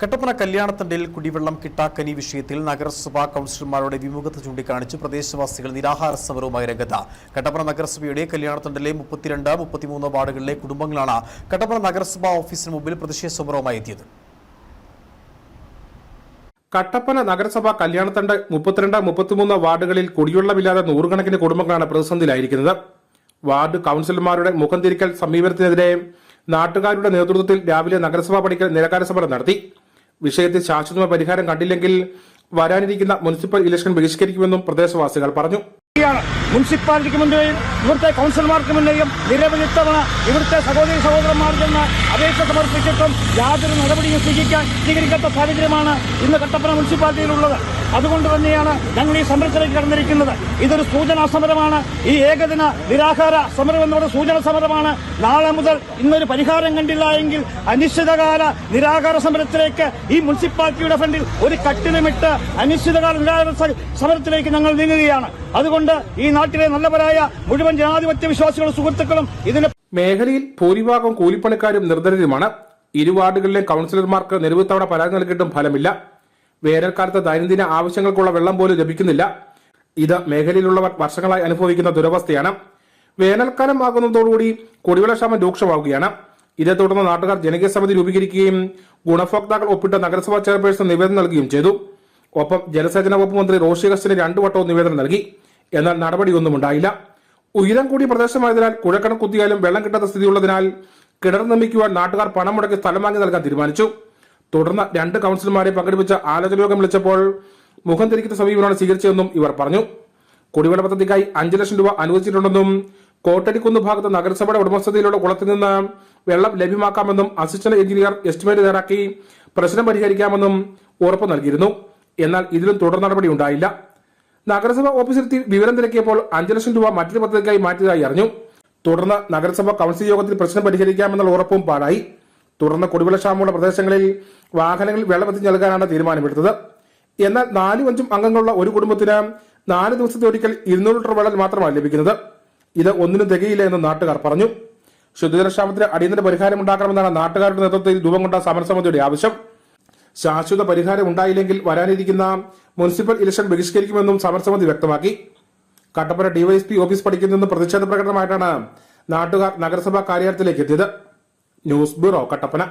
കട്ടപ്പന കല്യാണത്തണ്ടിൽ കുടിവെള്ളം കിട്ടാക്കനി വിഷയത്തിൽ നഗരസഭാ കൗൺസിലർമാരുടെ വിമുഖത ചൂണ്ടിക്കാണിച്ച് പ്രദേശവാസികൾ നിരാഹാര സമരവുമായി രംഗത്ത്. കട്ടപ്പന നഗരസഭയുടെ കല്യാണത്തണ്ടിലെ മുപ്പത്തിരണ്ട് മുപ്പത്തിമൂന്ന് വാർഡുകളിലെ കുടുംബങ്ങളാണ് കട്ടപ്പന നഗരസഭാ ഓഫീസിന് മുമ്പിൽ പ്രതിഷേധ സമരവുമായി എത്തിയത്. കട്ടപ്പന നഗരസഭ കല്യാണത്തണ്ട് മുപ്പത്തിരണ്ട് മുപ്പത്തിമൂന്ന് വാർഡുകളിൽ കുടിവെള്ളമില്ലാതെ നൂറുകണക്കിന് കുടുംബങ്ങളാണ് പ്രതിസന്ധിയിലായിരിക്കുന്നത്. വാർഡ് കൌൺസിലർമാരുടെ മുഖം തിരിക്കൽ സമീപനത്തിനെതിരെ നാട്ടുകാരുടെ നേതൃത്വത്തിൽ രാവിലെ നഗരസഭാ പണിക്കൽ നിരക്കാര സമരം നടത്തി. വിഷയത്തിൽ ശാശ്വതമായ പരിഹാരം കണ്ടില്ലെങ്കിൽ വരാനിരിക്കുന്ന മുനിസിപ്പൽ ഇലക്ഷൻ ബഹിഷ്കരിക്കുമെന്നും പ്രദേശവാസികൾ പറഞ്ഞു ാണ് മുനിസിപ്പാലിറ്റിക്ക് മുന്നിലെയും ഇവിടുത്തെ കൗൺസിലർമാർക്ക് മുന്നിലെയും നിരവധി തവണ ഇവിടുത്തെ സഹോദരി സഹോദരന്മാർ ചെന്ന് അപേക്ഷ സമർപ്പിച്ചിട്ടും യാതൊരു നടപടിയും സ്വീകരിക്കാൻ സ്വീകരിക്കാത്ത സാഹചര്യമാണ് ഇന്ന് കട്ടപ്പന മുനിസിപ്പാലിറ്റിയിലുള്ളത് അതുകൊണ്ട് തന്നെയാണ് ഞങ്ങൾ ഈ സമരത്തിലേക്ക് കടന്നിരിക്കുന്നത്. ഇതൊരു സൂചനാ സമരമാണ്. ഈ ഏകദിന നിരാഹാര സമരം എന്നുള്ള സൂചന സമരമാണ്. നാളെ മുതൽ ഇന്നൊരു പരിഹാരം കണ്ടില്ല എങ്കിൽ അനിശ്ചിതകാല നിരാഹാര സമരത്തിലേക്ക് ഈ മുനിസിപ്പാലിറ്റിയുടെ ഫ്രണ്ടിൽ ഒരു കട്ടിലുമിട്ട് അനിശ്ചിതകാല നിരാഹാര സമരത്തിലേക്ക് ഞങ്ങൾ നീങ്ങുകയാണ്. അതുകൊണ്ട് ഈ നാട്ടിലെ നല്ലവരായ മുഴുവൻ ജനാധിപത്യ വിശ്വാസികളും സുഹൃത്തുക്കളും ഇതിന് മേഖലയിൽ ഭൂരിഭാഗം കൂലിപ്പണിക്കാരും നിർദ്ധരരുമാണ് ഇരു വാർഡുകളിലെ കൌൺസിലർമാർക്ക് നിരവധി തവണ പരാതി നൽകിയിട്ടും ഫലമില്ല. വേനൽക്കാലത്ത് ദൈനംദിന ആവശ്യങ്ങൾക്കുള്ള വെള്ളം പോലും ലഭിക്കുന്നില്ല. ഇത് മേഖലയിലുള്ളവർ വർഷങ്ങളായി അനുഭവിക്കുന്ന ദുരവസ്ഥയാണ്. വേനൽക്കാലം ആകുന്നതോടുകൂടി കുടിവെള്ളക്ഷാമം രൂക്ഷമാവുകയാണ്. ഇതേ തുടർന്ന് നാട്ടുകാർ ജനകീയ സമിതി രൂപീകരിക്കുകയും ഗുണഭോക്താക്കൾ ഒപ്പിട്ട നഗരസഭാ ചെയർപേഴ്സൺ നിവേദനം നൽകുകയും ചെയ്തു. ഒപ്പം ജലസേചന വകുപ്പ് മന്ത്രി റോഷി അഗസ്റ്റിന് രണ്ടു വട്ടവും നിവേദനം നൽകി. എന്നാൽ നടപടിയൊന്നും ഉണ്ടായില്ല. ഉയരം കൂടിയ പ്രദേശമായതിനാൽ കുഴക്കണ കുത്തിയാലും വെള്ളം കിട്ടാത്ത സ്ഥിതിയുള്ളതിനാൽ കിണർ നിർമ്മിക്കുവാൻ നാട്ടുകാർ പണം മുടക്കി സ്ഥലം വാങ്ങി നൽകാൻ തീരുമാനിച്ചു. തുടർന്ന് രണ്ട് കൌൺസിലർമാരെ പങ്കെടുപ്പിച്ച ആലോചന യോഗം വിളിച്ചപ്പോൾ മുഖം തിരിക്കുന്ന സമീപനമാണ് സ്വീകരിച്ചതെന്നും ഇവർ പറഞ്ഞു. കുടിവെള്ള പദ്ധതിക്കായി അഞ്ചു ലക്ഷം രൂപ അനുവദിച്ചിട്ടുണ്ടെന്നും കോട്ടടിക്കുന്ന് ഭാഗത്ത് നഗരസഭയുടെ ഉടമസ്ഥതയിലുള്ള കുളത്തിൽ നിന്ന് വെള്ളം ലഭ്യമാക്കാമെന്നും അസിസ്റ്റന്റ് എഞ്ചിനീയർ എസ്റ്റിമേറ്റ് തയ്യാറാക്കി പ്രശ്നം പരിഹരിക്കാമെന്നും ഉറപ്പ് നൽകിയിരുന്നു. എന്നാൽ ഇതിലും തുടർ നടപടി ഉണ്ടായില്ല. നഗരസഭ ഓഫീസിലെത്തി വിവരം തിരക്കിയപ്പോൾ അഞ്ചു ലക്ഷം രൂപ മറ്റൊരു പദ്ധതിക്കായി മാറ്റിയതായി അറിഞ്ഞു. തുടർന്ന് നഗരസഭ കൌൺസിൽ യോഗത്തിൽ പ്രശ്നം പരിഹരിക്കാമെന്നുള്ള ഉറപ്പും പാടായി തുടർന്ന് കുടിവെള്ളക്ഷാമമുള്ള പ്രദേശങ്ങളിൽ വാഹനങ്ങളിൽ വെള്ളമെത്തിച്ച് നൽകാനാണ് തീരുമാനമെടുത്തത്. എന്നാൽ നാലും അഞ്ചും അംഗങ്ങളുള്ള ഒരു കുടുംബത്തിന് നാല് ദിവസത്തെ ഒരിക്കൽ ഇരുന്നൂറ് ലിറ്റർ വെള്ളം മാത്രമാണ് ലഭിക്കുന്നത്. ഇത് ഒന്നിനും തികയില്ല എന്ന് നാട്ടുകാർ പറഞ്ഞു. ശുദ്ധജലക്ഷാമത്തിന് അടിയന്തര പരിഹാരം ഉണ്ടാക്കണമെന്നാണ് നാട്ടുകാരുടെ നേതൃത്വത്തിൽ രൂപം കൊണ്ട സമരസമിതിയുടെ ആവശ്യം. ശാശ്വത പരിഹാരം ഉണ്ടായില്ലെങ്കിൽ വരാനിരിക്കുന്ന മുനിസിപ്പൽ ഇലക്ഷൻ ബഹിഷ്കരിക്കുമെന്നും സമരസമിതി വ്യക്തമാക്കി. കട്ടപ്പന ഡിവൈഎസ്പി ഓഫീസ് പഠിക്കുന്ന പ്രതിഷേധ പ്രകടനമായിട്ടാണ് നാട്ടുകാർ നഗരസഭാ കാര്യാലയത്തിലേക്ക് എത്തിയത്. News bureau Kattappana.